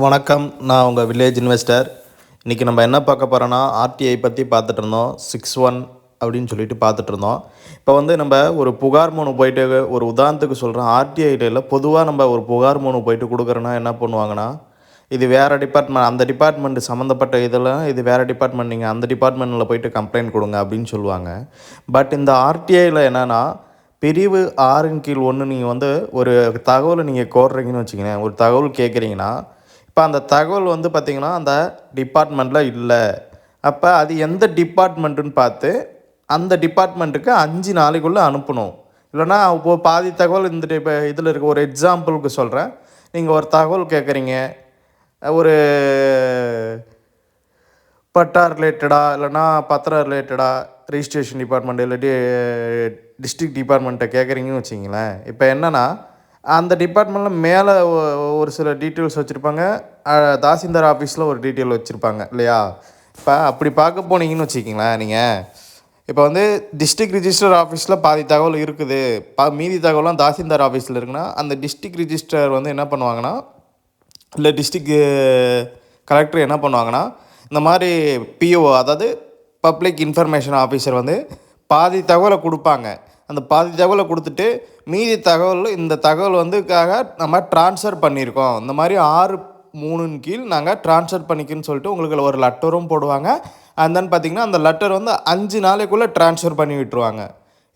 வணக்கம் நான் உங்கள் வில்லேஜ் இன்வெஸ்டர். இன்றைக்கி நம்ம என்ன பார்க்க போகிறோன்னா ஆர்டிஐ பற்றி பார்த்துட்டு இருந்தோம். சிக்ஸ் ஒன் அப்படின்னு சொல்லிட்டு பார்த்துட்டு இருந்தோம். இப்போ வந்து நம்ம ஒரு புகார் மனு போயிட்டு ஒரு உதாரணத்துக்கு சொல்கிறோம் ஆர்டிஐடியில் பொதுவாக நம்ம ஒரு புகார் மனு போயிட்டு கொடுக்குறோன்னா என்ன பண்ணுவாங்கன்னா இது வேறு டிபார்ட்மெண்ட் அந்த டிபார்ட்மெண்ட் சம்மந்தப்பட்ட இதெல்லாம் இது வேறு டிபார்ட்மெண்ட் நீங்கள் அந்த டிபார்ட்மெண்ட்டில் போயிட்டு கம்ப்ளைண்ட் கொடுங்க அப்படின்னு சொல்லுவாங்க. பட் இந்த ஆர்டிஐயில் என்னென்னா பிரிவு ஆறின் கீழ் ஒன்று நீங்கள் வந்து ஒரு தகவலை நீங்கள் கோர்றீங்கன்னு வச்சுக்கோங்களேன். ஒரு தகவல் கேட்குறீங்கன்னா இப்போ அந்த தகவல் வந்து பார்த்திங்கன்னா அந்த டிபார்ட்மெண்ட்டில் இல்லை. அப்போ அது எந்த டிபார்ட்மெண்ட்டுன்னு பார்த்து அந்த டிபார்ட்மெண்ட்டுக்கு அஞ்சு நாளைக்குள்ளே அனுப்பணும். இல்லைன்னா இப்போ பாதி தகவல் இந்த இப்போ இதில் இருக்க ஒரு எக்ஸாம்பிளுக்கு சொல்கிறேன். நீங்கள் ஒரு தகவல் கேட்குறீங்க. ஒரு பட்டா ரிலேட்டடாக இல்லைன்னா பத்திரம் ரிலேட்டடாக ரிஜிஸ்ட்ரேஷன் டிபார்ட்மெண்ட் இல்லாட்டி டிஸ்ட்ரிக்ட் டிபார்ட்மெண்ட்டை கேட்குறீங்கன்னு வச்சிங்களேன் இப்போ என்னென்னா அந்த டிபார்ட்மெண்ட்டில் மேலே ஒரு சில டீட்டெயில்ஸ் வச்சுருப்பாங்க. தாசில்தார் ஆஃபீஸில் ஒரு டீட்டெயில் வச்சுருப்பாங்க இல்லையா? இப்போ அப்படி பார்க்க போனீங்கன்னு வச்சுக்கிங்களேன் நீங்கள் இப்போ வந்து டிஸ்ட்ரிக்ட் ரிஜிஸ்டர் ஆஃபீஸில் பாதி தகவல் இருக்குது. பா மீதி தகவலாம் தாசில்தார் ஆஃபீஸில் இருக்குன்னா அந்த டிஸ்ட்ரிக்ட் ரிஜிஸ்டர் வந்து என்ன பண்ணுவாங்கன்னா இல்லை டிஸ்ட்ரிக்ட் கலெக்டர் என்ன பண்ணுவாங்கன்னா இந்த மாதிரி பிஓ அதாவது பப்ளிக் இன்ஃபர்மேஷன் ஆஃபீஸர் வந்து பாதி தகவலை கொடுப்பாங்க. அந்த பாதி தகவலை கொடுத்துட்டு மீதி தகவல் இந்த தகவல் வந்துக்காக நம்ம ட்ரான்ஸ்ஃபர் பண்ணியிருக்கோம். இந்த மாதிரி ஆறு மூணுன்னு கீழ் நாங்கள் ட்ரான்ஸ்ஃபர் பண்ணிக்கன்னு சொல்லிட்டு உங்களுக்கு ஒரு லெட்டரும் போடுவாங்க. அண்ட் தென் பார்த்திங்கன்னா அந்த லெட்டர் வந்து அஞ்சு நாளைக்குள்ளே ட்ரான்ஸ்ஃபர் பண்ணி விட்டுருவாங்க.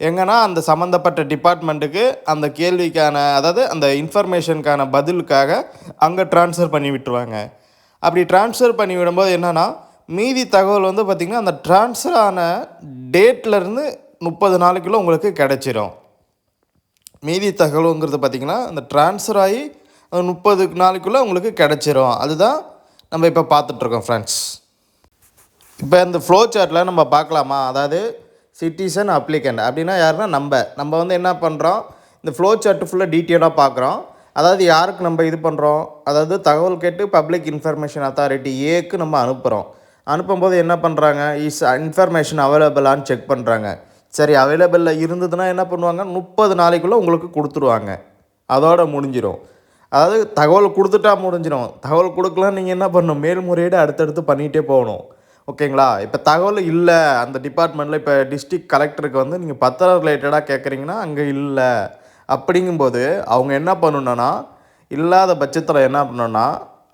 எங்கன்னா அந்த சம்மந்தப்பட்ட டிபார்ட்மெண்ட்டுக்கு அந்த கேள்விக்கான அதாவது அந்த இன்ஃபர்மேஷனுக்கான பதிலுக்காக அங்கே ட்ரான்ஸ்ஃபர் பண்ணி விட்டுருவாங்க. அப்படி ட்ரான்ஸ்ஃபர் பண்ணி விடும்போது என்னென்னா மீதி தகவல் வந்து பார்த்திங்கன்னா அந்த ட்ரான்ஸ்ஃபர் ஆன டேட்லேருந்து முப்பது நாளைக்குள்ளே உங்களுக்கு கிடச்சிரும். மீதி தகவலுங்கிறது பார்த்திங்கன்னா அந்த ட்ரான்ஸ்ஃபர் ஆகி முப்பது நாளைக்குள்ளே உங்களுக்கு கிடச்சிரும். அதுதான் நம்ம இப்போ பார்த்துட்ருக்கோம் ஃப்ரெண்ட்ஸ் இப்போ இந்த ஃப்ளோ சார்ட்டில் நம்ம பார்க்கலாமா? அதாவது சிட்டிசன் அப்ளிகண்ட் அப்படின்னா யாருன்னா நம்ம. நம்ம வந்து என்ன பண்ணுறோம் இந்த ஃப்ளோ சார்ட்டு ஃபுல்லாக டீட்டெயிலாக பார்க்குறோம். அதாவது யாருக்கு நம்ம இது பண்ணுறோம் அதாவது தகவல் கேட்டு பப்ளிக் இன்ஃபர்மேஷன் அத்தாரிட்டி ஏக்கு நம்ம அனுப்புகிறோம் அனுப்பும்போது என்ன பண்ணுறாங்க இஸ் இன்ஃபர்மேஷன் அவைலபிளான்னு செக் பண்ணுறாங்க சரி அவைலபிளில் இருந்ததுன்னா என்ன பண்ணுவாங்க? முப்பது நாளைக்குள்ளே உங்களுக்கு கொடுத்துருவாங்க. அதோட முடிஞ்சிடும் அதாவது தகவல் கொடுத்துட்டா முடிஞ்சிடும் தகவல் கொடுக்கலாம் நீங்கள் என்ன பண்ணணும்? மேல்முறையீடு அடுத்தடுத்து பண்ணிகிட்டே போகணும். ஓகேங்களா? இப்போ தகவல் இல்லை. அந்த டிபார்ட்மெண்ட்டில் இப்போ டிஸ்ட்ரிக் கலெக்டருக்கு வந்து நீங்கள் பத்திரம் ரிலேட்டடாக கேட்குறீங்கன்னா அங்கே இல்லை. அப்படிங்கும்போது அவங்க என்ன பண்ணணுன்னா இல்லாத பட்சத்தில் என்ன பண்ணணுன்னா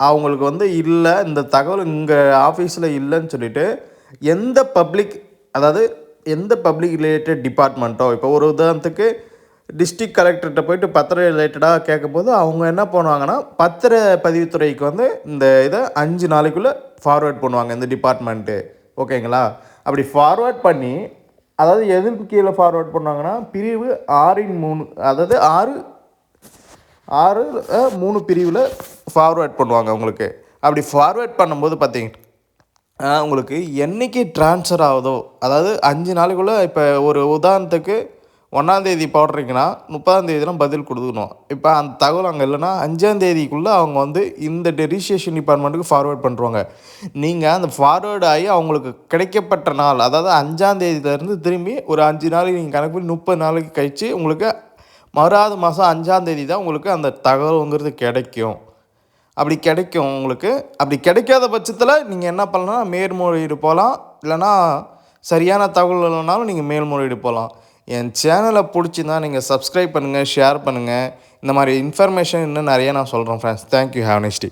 அவங்களுக்கு வந்து இல்லை இந்த தகவல் இங்கே ஆஃபீஸில் இல்லைன்னு சொல்லிட்டு எந்த பப்ளிக் அதாவது எந்த பப்ளிக் ரிலேட்டட் டிபார்ட்மெண்ட்டோ இப்போ ஒரு உதாரணத்துக்கு டிஸ்ட்ரிக்ட் கலெக்டர்கிட்ட போயிட்டு பத்திரம் ரிலேட்டடாக கேட்கும்போது அவங்க என்ன பண்ணுவாங்கன்னா பத்திர பதிவுத்துறைக்கு வந்து இந்த இதை அஞ்சு நாளைக்குள்ளே ஃபார்வேர்ட் பண்ணுவாங்க இந்த டிபார்ட்மெண்ட்டு ஓகேங்களா அப்படி ஃபார்வேர்ட் பண்ணி அதாவது எதுக்கு கீழே ஃபார்வேர்ட் பண்ணுவாங்கன்னா பிரிவு ஆறின் மூணு அதாவது ஆறு ஆறு மூணு பிரிவில் ஃபார்வேர்ட் பண்ணுவாங்க உங்களுக்கு அப்படி ஃபார்வேர்ட் பண்ணும்போது பார்த்தீங்க உங்களுக்கு என்றைக்கு ட்ரான்ஸ்ஃபர் ஆகுதோ அதாவது அஞ்சு நாளைக்குள்ளே இப்போ ஒரு உதாரணத்துக்கு ஒன்றாந்தேதி போடுறீங்கன்னா முப்பதாந்தேதிலாம் பதில் கொடுக்கணும். இப்போ அந்த தகவல் அங்கே இல்லைன்னா அஞ்சாந்தேதிக்குள்ளே அவங்க வந்து இந்த ரிஜிஸ்ட்ரேஷன் டிபார்ட்மெண்ட்டுக்கு ஃபார்வேர்ட் பண்ணுறாங்க நீங்கள் அந்த ஃபார்வேர்டு ஆகி அவங்களுக்கு கிடைக்கப்பட்ட நாள் அதாவது அஞ்சாந்தேதியிலேருந்து திரும்பி ஒரு அஞ்சு நாளைக்கு நீங்கள் கணக்கு பண்ணி முப்பது நாளைக்கு கழித்து உங்களுக்கு மறாவது மாதம் அஞ்சாந்தேதி தான் உங்களுக்கு அந்த தகவலுங்கிறது கிடைக்கும். அப்படி கிடைக்கும் உங்களுக்கு. அப்படி கிடைக்காத பட்சத்தில் நீங்கள் என்ன பண்ணலாம்? மேல்முறையீடு போகலாம் இல்லைனா சரியான தகவல் இல்லைனாலும் நீங்கள் மேல்முறையீடு போகலாம் என் சேனலை பிடிச்சிருந்தா நீங்கள் சப்ஸ்கிரைப் பண்ணுங்கள் ஷேர் பண்ணுங்கள் இந்த மாதிரி இன்ஃபர்மேஷன் இன்னும் நிறைய நான் சொல்கிறேன் ஃப்ரெண்ட்ஸ் தேங்க்யூ ஹேவ் நெக்ஸ்ட்